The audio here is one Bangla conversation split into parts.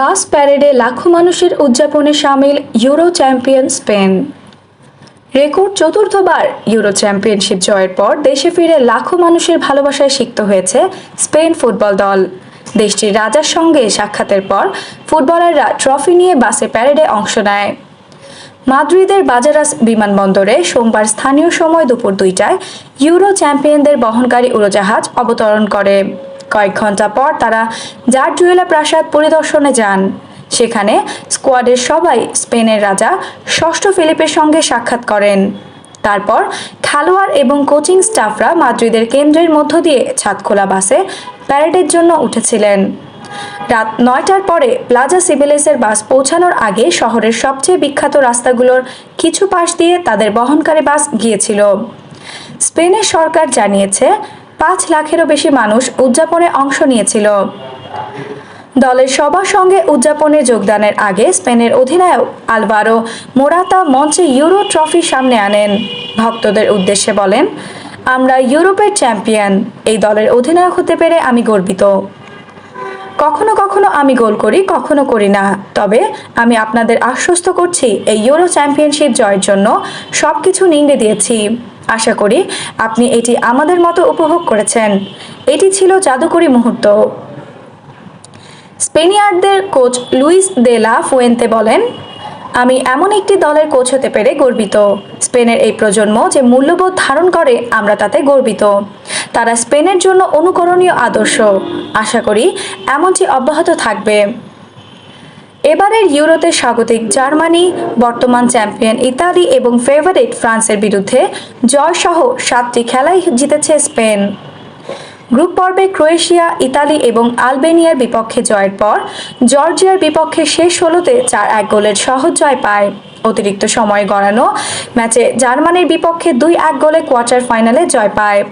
বাস প্যারেডে লাখো মানুষের উদযাপনে সামিল ইউরো চ্যাম্পিয়ন স্পেন। রেকর্ড চতুর্থবার ইউরো চ্যাম্পিয়নশিপ জয়ের পর দেশে ফিরে লাখো মানুষের ভালোবাসায় সিক্ত হয়েছে স্পেন ফুটবল দল। দেশটির রাজার সঙ্গে সাক্ষাতের পর ফুটবলাররা ট্রফি নিয়ে বাসে প্যারেডে অংশ নেয়। মাদ্রিদের বাজারাস বিমানবন্দরে সোমবার স্থানীয় সময় দুপুর দুইটায় ইউরো চ্যাম্পিয়নদের বহনকারী উড়োজাহাজ অবতরণ করে। কয়েক ঘণ্টা পর তারা জার্জুয়েলা প্রাসাদ পরিদর্শনে যান। সেখানে স্কোয়াডের সবাই স্পেনের রাজা ষষ্ঠ ফিলিপের সঙ্গে সাক্ষাৎ করেন। তারপর খেলোয়াড় এবং কোচিং স্টাফরা মাদ্রিদের কেন্দ্রের মধ্য দিয়ে ছাদখোলা বাসে প্যারেডের জন্য উঠেছিলেন। রাত নয়টার পরে প্লাজা সিভিলেসের বাস পৌঁছানোর আগে শহরের সবচেয়ে বিখ্যাত রাস্তাগুলোর কিছু পাশ দিয়ে তাদের বহনকারী বাস গিয়েছিল। স্পেনের সরকার জানিয়েছে পাঁচ লাখেরও বেশি মানুষ উদযাপনে অংশ নিয়েছিল। দলের সবার সঙ্গে উদযাপনে যোগদানের আগে স্পেনের অধিনায়ক আলবারো মোরাতা মঞ্চে ইউরো ট্রফি সামনে আনেন। ভক্তদের উদ্দেশ্যে বলেন, আমরা ইউরোপের চ্যাম্পিয়ন, এই দলের অধিনায়ক হতে পেরে আমি গর্বিত। কখনো কখনো আমি গোল করি, কখনো করি না। তবে আমি আপনাদের আশ্বস্ত করছি, এই ইউরো চ্যাম্পিয়নশিপ জয়ের জন্য সব কিছু নিংড়ে দিয়েছি। আশা করি আপনি এটি আমাদের মতো উপভোগ করেছেন। এটি ছিল জাদুকরী মুহূর্ত। স্পেনিয়ার্ডদের coach Luis de la Fuente বলেন, আমি এমন একটি দলের কোচ হতে পেরে গর্বিত। স্পেনের এই প্রজন্ম যে মূল্যবোধ ধারণ করে, আমরা তাতে গর্বিত। তারা স্পেনের জন্য অনুকরণীয় আদর্শ। আশা করি এমনটি অব্যাহত থাকবে। এবারের ইউরোতে স্বাগতিক জার্মানি, বর্তমান চ্যাম্পিয়ন ইতালি এবং ফেভারিট ফ্রান্সের বিরুদ্ধে জয়সহ সাতটি খেলাই জিতেছে স্পেন। গ্রুপ পর্বে ক্রোয়েশিয়া, ইতালি এবং আলবেনিয়ার বিপক্ষে জয়ের পর জর্জিয়ার বিপক্ষে শেষ ষোলোতে চার এক গোলের সহজ জয় পায়। অতিরিক্ত সময় গড়ানো ম্যাচে জার্মানির বিপক্ষে দুই এক গোলে কোয়ার্টার ফাইনালে জয় পায়।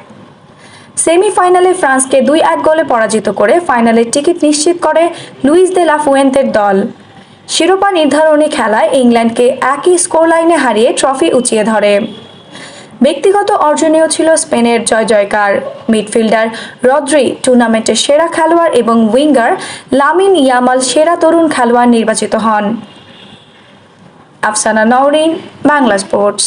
সেমিফাইনালে ফ্রান্সকে দুই এক গোলে পরাজিত করে ফাইনালের টিকিট নিশ্চিত করে লুইস দে লাফুয়েন্তের দল। শিরোপা নির্ধারণী খেলায় ইংল্যান্ডকে একই স্কোর লাইনে হারিয়ে ট্রফি উঁচিয়ে ধরে। ব্যক্তিগত অর্জনীয় ছিল স্পেনের জয় জয়কার। মিডফিল্ডার রদ্রি টুর্নামেন্টের সেরা খেলোয়াড় এবং উইঙ্গার লামিন ইয়ামাল সেরা তরুণ খেলোয়াড় নির্বাচিত হন। আফসানা নওরিন, বাংলা স্পোর্টস।